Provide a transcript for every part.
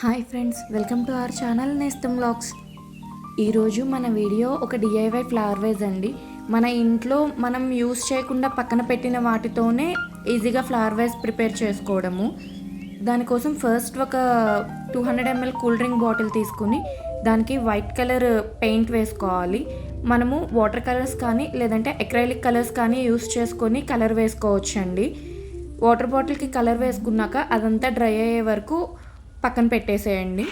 Hi friends welcome to our channel Nestham blogs ఈరోజు మన video ఒక డిఐవై ఫ్లవర్ వేజ్ అండి. మన ఇంట్లో మనం యూస్ చేయకుండా పక్కన పెట్టిన వాటితోనే ఈజీగా ఫ్లవర్ వేజ్ ప్రిపేర్ చేసుకోవడము. దానికోసం ఫస్ట్ ఒక two hundred ML cool drink bottle తీసుకుని దానికి వైట్ కలర్ పెయింట్ వేసుకోవాలి. మనము వాటర్ కలర్స్ కానీ లేదంటే ఎక్రైలిక్ కలర్స్ కానీ యూస్ చేసుకొని కలర్ వేసుకోవచ్చండి. వాటర్ బాటిల్కి కలర్ వేసుకున్నాక అదంతా డ్రై అయ్యే వరకు పక్కన పెట్టేసేయండి.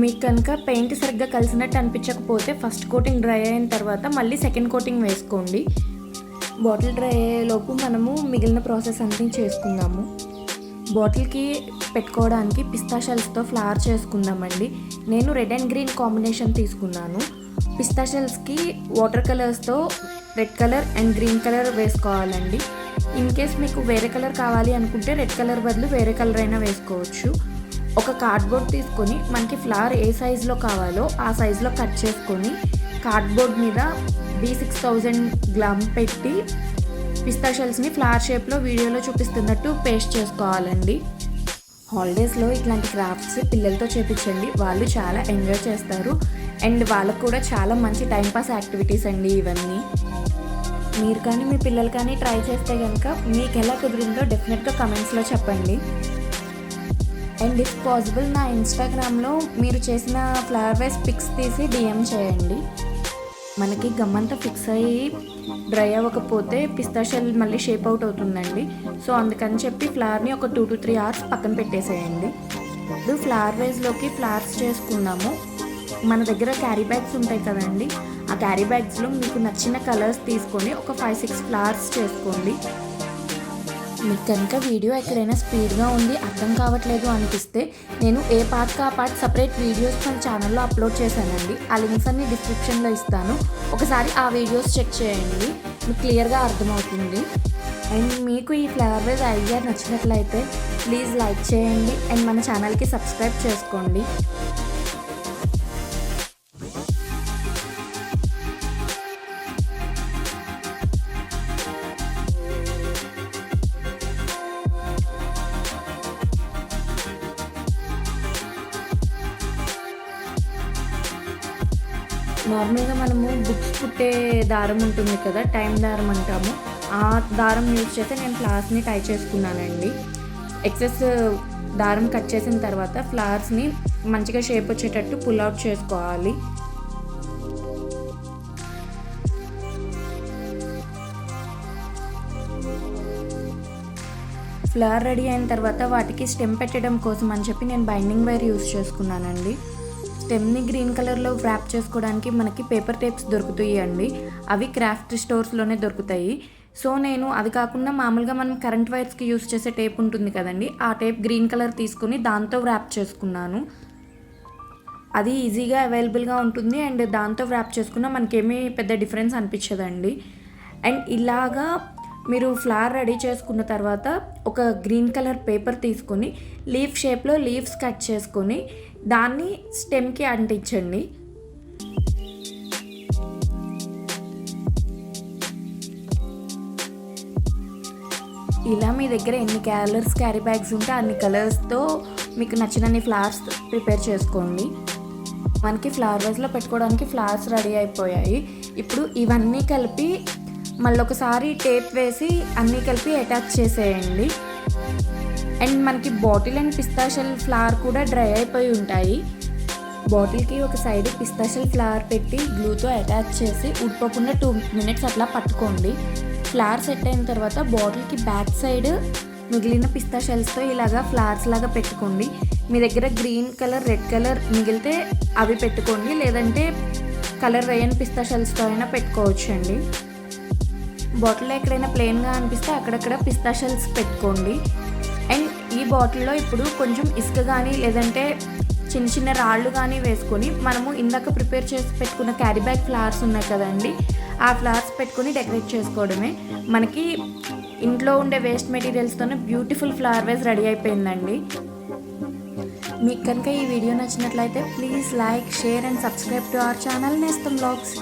మీకు కనుక పెయింట్ సరిగ్గా కలిసినట్టు అనిపించకపోతే ఫస్ట్ కోటింగ్ డ్రై అయిన తర్వాత మళ్ళీ సెకండ్ కోటింగ్ వేసుకోండి. బాటిల్ డ్రై అయ్యేలోపు మనము మిగిలిన ప్రాసెస్ అంతా చేసుకుందాము. బాటిల్కి పెట్టుకోవడానికి పిస్తా షెల్స్తో ఫ్లవర్ చేసుకుందామండి. నేను రెడ్ అండ్ గ్రీన్ కాంబినేషన్ తీసుకున్నాను. పిస్తా షెల్స్కి వాటర్ కలర్స్తో red colour and green colour వేసుకోవాలండి. ఇన్ కేస్ మీకు వేరే కలర్ కావాలి అనుకుంటే రెడ్ కలర్ బదులు వేరే కలర్ అయినా వేసుకోవచ్చు. ఒక కార్డ్బోర్డ్ తీసుకొని మనకి ఫ్లవర్ ఏ సైజులో కావాలో ఆ సైజులో కట్ చేసుకొని కార్డ్బోర్డ్ మీద బీ సిక్స్ థౌజండ్ గ్లమ్ పెట్టి పిస్తా షెల్స్ని ఫ్లవర్ షేప్లో వీడియోలో చూపిస్తున్నట్టు పేస్ట్ చేసుకోవాలండి. హాలిడేస్లో ఇట్లాంటి క్రాఫ్ట్స్ పిల్లలతో చేపించండి. వాళ్ళు చాలా ఎంజాయ్ చేస్తారు. అండ్ వాళ్ళకు కూడా చాలా మంచి టైంపాస్ యాక్టివిటీస్ అండి ఇవన్నీ. మీరు కానీ మీ పిల్లలు కానీ ట్రై చేస్తే కనుక మీకు ఎలా కుదిరిందో డెఫినెట్గా కమెంట్స్లో చెప్పండి. అండ్ ఇఫ్ పాసిబుల్ నా ఇన్స్టాగ్రామ్లో మీరు చేసిన ఫ్లవర్ వైస్ పిక్స్ తీసి డిఎం చేయండి. మనకి గమ్మంతా ఫిక్స్ అయ్యి డ్రై అవ్వకపోతే పిస్తా షెల్ మళ్ళీ షేప్ అవుట్ అవుతుందండి. సో అందుకని చెప్పి ఫ్లవర్ని ఒక టూ టు త్రీ అవర్స్ పక్కన పెట్టేసేయండి. ఇప్పుడు ఫ్లవర్ వైజ్లోకి ఫ్లవర్స్ చేసుకున్నాము మన దగ్గర క్యారీ బ్యాగ్స్ ఉంటాయి కదండి. ఆ క్యారీ బ్యాగ్స్లో మీకు నచ్చిన కలర్స్ తీసుకొని ఒక ఫైవ్ సిక్స్ ఫ్లవర్స్ చేసుకోండి. మీకు కనుక వీడియో ఎక్కడైనా స్పీడ్గా ఉంది అర్థం కావట్లేదు అనిపిస్తే నేను ఏ పార్ట్కి ఆ పార్ట్ సపరేట్ వీడియోస్ మన ఛానల్లో అప్లోడ్ చేశానండి. ఆ లింక్స్ అన్ని డిస్క్రిప్షన్లో ఇస్తాను. ఒకసారి ఆ వీడియోస్ చెక్ చేయండి. మీకు క్లియర్గా అర్థమవుతుంది. అండ్ మీకు ఈ ఫ్లవర్ వైజ్ ఐడియా నచ్చినట్లయితే ప్లీజ్ లైక్ చేయండి. అండ్ మన ఛానల్కి సబ్స్క్రైబ్ చేసుకోండి. నార్మల్గా మనము బుక్స్ కుట్టే దారం ఉంటుంది కదా టైం దారం అంటాము. ఆ దారం యూజ్ చేస్తే నేను ఫ్లవర్స్ని టై చేసుకున్నానండి. ఎక్సెస్ దారం కట్ చేసిన తర్వాత ఫ్లవర్స్ని మంచిగా షేప్ వచ్చేటట్టు పుల్ అవుట్ చేసుకోవాలి. ఫ్లవర్ రెడీ అయిన తర్వాత వాటికి స్టెమ్ పెట్టడం కోసం అని చెప్పి నేను బైండింగ్ వైర్ యూస్ చేసుకున్నానండి. స్టెమ్ని గ్రీన్ కలర్లో వ్రాప్ చేసుకోవడానికి మనకి పేపర్ టేప్స్ దొరుకుతాయి అండి అవి క్రాఫ్ట్ స్టోర్స్లోనే దొరుకుతాయి. సో నేను అది కాకుండా మామూలుగా మనం కరెంట్ వైర్స్కి యూస్ చేసే టేప్ ఉంటుంది కదండి. ఆ టేప్ గ్రీన్ కలర్ తీసుకుని దాంతో వ్రాప్ చేసుకున్నాను. అది ఈజీగా అవైలబుల్గా ఉంటుంది అండ్ దాంతో వ్రాప్ చేసుకున్న మనకేమీ పెద్ద డిఫరెన్స్ అనిపించదండి. అండ్ ఇలాగా మీరు ఫ్లవర్ రెడీ చేసుకున్న తర్వాత ఒక గ్రీన్ కలర్ పేపర్ తీసుకొని లీఫ్ షేప్లో లీవ్స్ కట్ చేసుకొని దాన్ని స్టెమ్కి అంటించండి. ఇలా మీ దగ్గర ఎన్ని కలర్స్ క్యారీ బ్యాగ్స్ ఉంటే అన్ని కలర్స్తో మీకు నచ్చినన్ని ఫ్లవర్స్ ప్రిపేర్ చేసుకోండి. మనకి ఫ్లవర్ వైజ్లో పెట్టుకోవడానికి ఫ్లవర్స్ రెడీ అయిపోయాయి. ఇప్పుడు ఇవన్నీ కలిపి మళ్ళీ ఒకసారి టేప్ వేసి అన్నీ కలిపి అటాచ్ చేసేయండి. అండ్ మనకి బాటిల్ అండ్ పిస్తాషల్ ఫ్లవర్ కూడా డ్రై అయిపోయి ఉంటాయి. బాటిల్కి ఒక సైడ్ పిస్తాషల్ ఫ్లవర్ పెట్టి గ్లూతో అటాచ్ చేసి ఉడిపోకుండా టూ మినిట్స్ అట్లా పట్టుకోండి. ఫ్లవర్ సెట్ అయిన తర్వాత బాటిల్కి బ్యాక్ సైడ్ మిగిలిన పిస్తా షెల్స్తో ఇలాగా ఫ్లవర్స్ లాగా పెట్టుకోండి. మీ దగ్గర గ్రీన్ కలర్ రెడ్ కలర్ మిగిలితే అవి పెట్టుకోండి. లేదంటే కలర్ వేయని పిస్తా షెల్స్తో అయినా పెట్టుకోవచ్చు అండి బాటిల్లో ఎక్కడైనా ప్లెయిన్గా అనిపిస్తే అక్కడక్కడ పిస్తా షెల్స్ పెట్టుకోండి. అండ్ ఈ బాటిల్లో ఇప్పుడు కొంచెం ఇసుక కానీ లేదంటే చిన్న చిన్న రాళ్ళు కానీ వేసుకొని మనము ఇందాక ప్రిపేర్ చేసి పెట్టుకున్న క్యారీ బ్యాగ్ ఫ్లవర్స్ ఉన్నాయి కదండి ఆ ఫ్లవర్స్ పెట్టుకొని డెకరేట్ చేసుకోవడమే. మనకి ఇంట్లో ఉండే వేస్ట్ మెటీరియల్స్తోనే బ్యూటిఫుల్ ఫ్లవర్ వేస్ రెడీ అయిపోయిందండి. మీకు కనుక ఈ వీడియో నచ్చినట్లయితే please like share and subscribe to our channel Nestham blogs.